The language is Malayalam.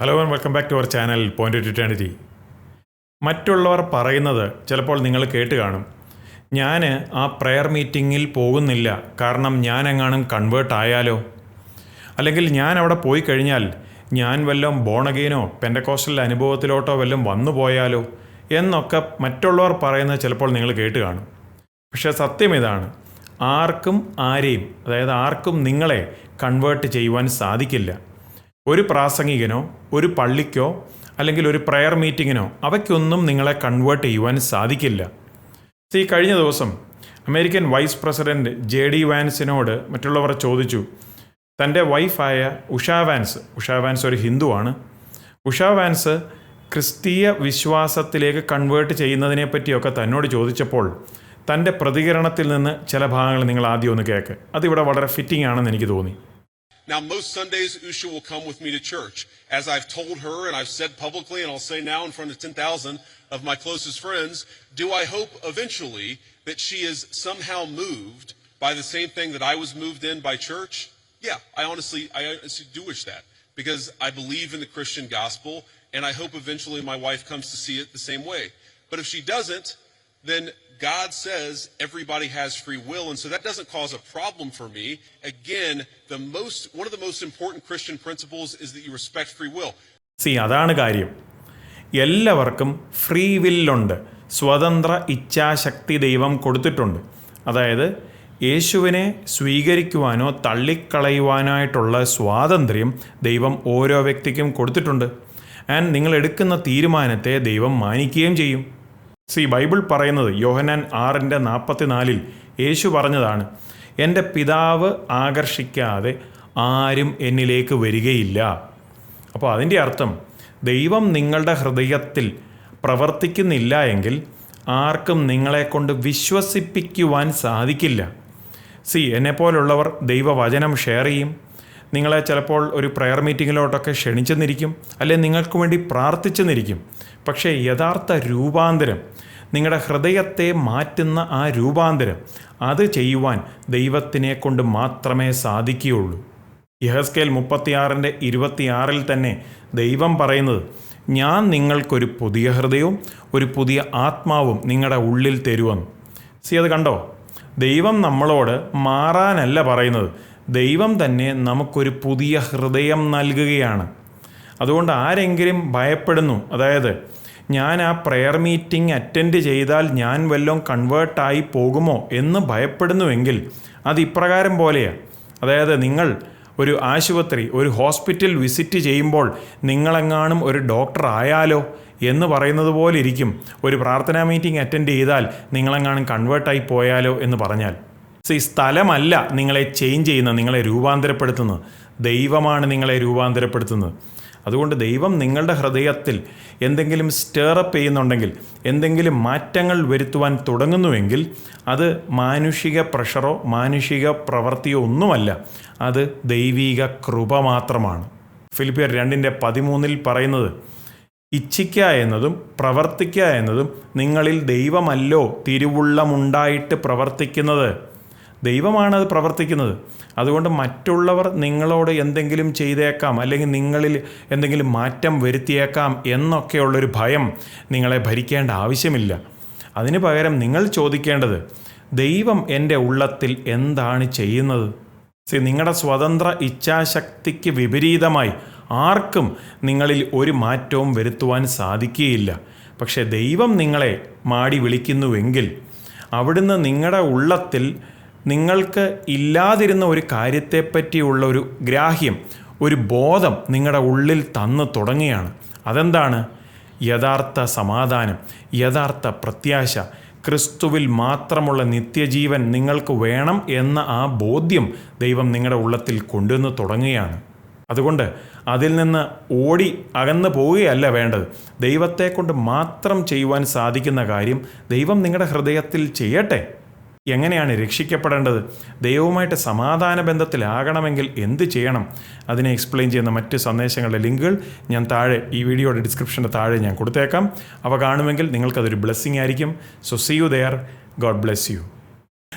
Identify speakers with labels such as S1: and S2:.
S1: Hello and welcome back to our channel point to eternity മറ്റുള്ളവർ പറയുന്നത് ചിലപ്പോൾ നിങ്ങൾ കേട്ട് കാണും. ഞാൻ ആ പ്രെയർ മീറ്റിങ്ങിൽ പോകുന്നില്ല. കാരണം ഞാൻ എങ്ങാനും കൺവേർട്ട് ആയാലോ? അല്ലെങ്കിൽ ഞാൻ അവിടെ പോയി കഴിഞ്ഞാൽ ഞാൻ വല്ലതും ബോണഗെയിനോ പെൻഡക്കോസ്റ്റൽ അനുഭവത്തിലോട്ടോ വല്ലതും വന്നു പോയാലോ? എന്നൊക്കെ മറ്റുള്ളവർ പറയുന്നത് ചിലപ്പോൾ നിങ്ങൾ കേട്ട് കാണും. പക്ഷേ സത്യം ഇതാണ്. ആർക്കും ആരെയും അതായത് ആർക്കും നിങ്ങളെ കൺവേർട്ട് ചെയ്യുവാൻ സാധിക്കില്ല. ഒരു പ്രാസംഗികനോ ഒരു പള്ളിക്കോ അല്ലെങ്കിൽ ഒരു പ്രെയർ മീറ്റിങ്ങിനോ അവയ്ക്കൊന്നും നിങ്ങളെ കൺവേർട്ട് ചെയ്യുവാൻ സാധിക്കില്ല. ഈ കഴിഞ്ഞ ദിവസം American vice president J D വാൻസിനോട് മറ്റുള്ളവർ ചോദിച്ചു തന്റെ വൈഫായ ഉഷാ വാൻസ് ഉഷാ വാൻസ് ഒരു ഹിന്ദുവാണ് ഉഷാ വാൻസ് ക്രിസ്തീയ വിശ്വാസത്തിലേക്ക് കൺവേർട്ട് ചെയ്യുന്നതിനെ പറ്റിയൊക്കെ തന്നോട് ചോദിച്ചപ്പോൾ തന്റെ പ്രതികരണത്തിൽ നിന്ന് ചില ഭാഗങ്ങൾ നിങ്ങൾ ആദ്യം ഒന്ന് കേൾക്ക് അതിവിടെ വളരെ ഫിറ്റിംഗ് ആണെന്ന് എനിക്ക് തോന്നി.
S2: Now, most Sundays, Usha will come with me to church. As I've told her and I've said publicly, and I'll say now in front of 10,000 of my closest friends, do I hope eventually that she is somehow moved by the same thing that I was moved in by church? Yeah, I honestly, I honestly do wish that because I believe in the Christian gospel and I hope eventually my wife comes to see it the same way. But if she doesn't, then God says everybody has free will, and so that doesn't cause a problem for me. Again, the most one of the most important Christian principles is that you respect free will.
S1: See, അതാണ് കാര്യം എല്ലാവർക്കും ഫ്രീ വില്ലുണ്ട് സ്വതന്ത്ര ഇച്ഛാശക്തി ദൈവം കൊടുത്തിട്ടുണ്ട് അതായത് യേശുവിനെ സ്വീകരിക്കുവാനോ തള്ളിക്കളയുവാനായിട്ടുള്ള സ്വാതന്ത്ര്യം ദൈവം ഓരോ വ്യക്തിക്കും കൊടുത്തിട്ടുണ്ട് ആൻഡ് നിങ്ങൾ എടുക്കുന്ന തീരുമാനത്തെ ദൈവം മാനിക്കുകയും ചെയ്യും സി ബൈബിൾ പറയുന്നത് യോഹനാൻ ആറിന്റെ നാൽപ്പത്തിനാലിൽ യേശു പറഞ്ഞതാണ് എന്റെ പിതാവ് ആകർഷിക്കാതെ ആരും എന്നിലേക്ക് വരികയില്ല. അപ്പോൾ അതിന്റെ അർത്ഥം ദൈവം നിങ്ങളുടെ ഹൃദയത്തിൽ പ്രവർത്തിക്കുന്നില്ല എങ്കിൽ ആർക്കും നിങ്ങളെക്കൊണ്ട് വിശ്വസിപ്പിക്കുവാൻ സാധിക്കില്ല. സി എന്നെപ്പോലുള്ളവർ ദൈവവചനം ഷെയർ ചെയ്യും നിങ്ങളെ ചിലപ്പോൾ ഒരു പ്രെയർ മീറ്റിങ്ങിലോട്ടൊക്കെ ക്ഷണിച്ചെന്നിരിക്കും അല്ലെ നിങ്ങൾക്ക് വേണ്ടി പ്രാർത്ഥിച്ചെന്നിരിക്കും. പക്ഷേ യഥാർത്ഥ രൂപാന്തരം നിങ്ങളുടെ ഹൃദയത്തെ മാറ്റുന്ന ആ രൂപാന്തരം അത് ചെയ്യുവാൻ ദൈവത്തിനെ കൊണ്ട് മാത്രമേ സാധിക്കുകയുള്ളൂ. യഹസ്കേൽ മുപ്പത്തിയാറിന്റെ ഇരുപത്തിയാറിൽ തന്നെ ദൈവം പറയുന്നത് ഞാൻ നിങ്ങൾക്കൊരു പുതിയ ഹൃദയവും ഒരു പുതിയ ആത്മാവും നിങ്ങളുടെ ഉള്ളിൽ തരുമെന്ന് സി അത് കണ്ടോ? ദൈവം നമ്മളോട് മാറാനല്ല പറയുന്നത് ദൈവം തന്നെ നമുക്കൊരു പുതിയ ഹൃദയം നൽകുകയാണ്. അതുകൊണ്ട് ആരെങ്കിലും ഭയപ്പെടുന്നു. അതായത് ഞാൻ ആ പ്രെയർ മീറ്റിംഗ് അറ്റൻഡ് ചെയ്താൽ ഞാൻ വല്ലതും കൺവേർട്ടായി പോകുമോ എന്ന് ഭയപ്പെടുന്നുവെങ്കിൽ അത് ഇപ്രകാരം പോലെയാണ് അതായത് നിങ്ങൾ ഒരു ആശുപത്രി ഒരു ഹോസ്പിറ്റൽ വിസിറ്റ് ചെയ്യുമ്പോൾ നിങ്ങളെങ്ങാനും ഒരു ഡോക്ടർ ആയാലോ എന്ന് പറയുന്നത് പോലെ ഇരിക്കും. ഒരു പ്രാർത്ഥനാ മീറ്റിംഗ് അറ്റൻഡ് ചെയ്താൽ നിങ്ങളെങ്ങാനും കൺവേർട്ടായി പോയാലോ എന്ന് പറഞ്ഞാൽ. സോ ഈ സ്ഥലമല്ല നിങ്ങളെ ചേഞ്ച് ചെയ്യുന്നത് നിങ്ങളെ രൂപാന്തരപ്പെടുത്തുന്നത്. ദൈവമാണ് നിങ്ങളെ രൂപാന്തരപ്പെടുത്തുന്നത്. അതുകൊണ്ട് ദൈവം നിങ്ങളുടെ ഹൃദയത്തിൽ എന്തെങ്കിലും സ്റ്റേറപ്പ് ചെയ്യുന്നുണ്ടെങ്കിൽ എന്തെങ്കിലും മാറ്റങ്ങൾ വരുത്തുവാൻ തുടങ്ങുന്നുവെങ്കിൽ അത് മാനുഷിക പ്രഷറോ മാനുഷിക പ്രവൃത്തിയോ ഒന്നുമല്ല. അത് ദൈവീക കൃപ മാത്രമാണ്. ഫിലിപ്പിയർ രണ്ടിന്റെ പതിമൂന്നിൽ പറയുന്നത് ഇച്ഛിക്കുക എന്നതും പ്രവർത്തിക്കുക എന്നതും നിങ്ങളിൽ ദൈവമല്ലോ തിരുവുള്ളമുണ്ടായിട്ട് പ്രവർത്തിക്കുന്നത്. ദൈവമാണ് അത് പ്രവർത്തിക്കുന്നത്. അതുകൊണ്ട് മറ്റുള്ളവർ നിങ്ങളോട് എന്തെങ്കിലും ചെയ്തേക്കാം അല്ലെങ്കിൽ നിങ്ങളിൽ എന്തെങ്കിലും മാറ്റം വരുത്തിയേക്കാം എന്നൊക്കെയുള്ളൊരു ഭയം നിങ്ങളെ ഭരിക്കേണ്ട ആവശ്യമില്ല. അതിന് പകരം നിങ്ങൾ ചോദിക്കേണ്ടത് ദൈവം എന്റെ ഉള്ളത്തിൽ എന്താണ് ചെയ്യുന്നത്? സി നിങ്ങളുടെ സ്വതന്ത്ര ഇച്ഛാശക്തിക്ക് വിപരീതമായി ആർക്കും നിങ്ങളിൽ ഒരു മാറ്റവും വരുത്തുവാൻ സാധിക്കുകയില്ല. പക്ഷേ ദൈവം നിങ്ങളെ മാടി വിളിക്കുന്നുവെങ്കിൽ അവിടുന്ന് നിങ്ങളുടെ ഉള്ളത്തിൽ നിങ്ങൾക്ക് ഇല്ലാതിരുന്ന ഒരു കാര്യത്തെപ്പറ്റിയുള്ള ഒരു ഗ്രാഹ്യം ഒരു ബോധം നിങ്ങളുടെ ഉള്ളിൽ തന്നു തുടങ്ങുകയാണ്. അതെന്താണ്? യഥാർത്ഥ സമാധാനം യഥാർത്ഥ പ്രത്യാശ. ക്രിസ്തുവിൽ മാത്രമുള്ള നിത്യജീവൻ നിങ്ങൾക്ക് വേണം എന്ന ആ ബോധ്യം ദൈവം നിങ്ങളുടെ ഉള്ളത്തിൽ കൊണ്ടുവന്ന് തുടങ്ങുകയാണ്. അതുകൊണ്ട് അതിൽ നിന്ന് ഓടി അകന്നു പോവുകയല്ല വേണ്ടത്. ദൈവത്തെ കൊണ്ട് മാത്രം ചെയ്യുവാൻ സാധിക്കുന്ന കാര്യം ദൈവം നിങ്ങളുടെ ഹൃദയത്തിൽ ചെയ്യട്ടെ. എങ്ങനെയാണ് രക്ഷിക്കപ്പെടേണ്ടത്? ദൈവവുമായിട്ട് സമാധാന ബന്ധത്തിലാകണമെങ്കിൽ എന്ത് ചെയ്യണം? അതിനെ എക്സ്പ്ലെയിൻ ചെയ്യുന്ന മറ്റ് സന്ദേശങ്ങളുടെ ലിങ്കുകൾ ഞാൻ താഴെ ഈ വീഡിയോയുടെ ഡിസ്ക്രിപ്ഷന്റെ താഴെ ഞാൻ കൊടുത്തേക്കാം. അവ കാണുമെങ്കിൽ നിങ്ങൾക്കതൊരു ബ്ലെസ്സിങ് ആയിരിക്കും. So see you there God bless you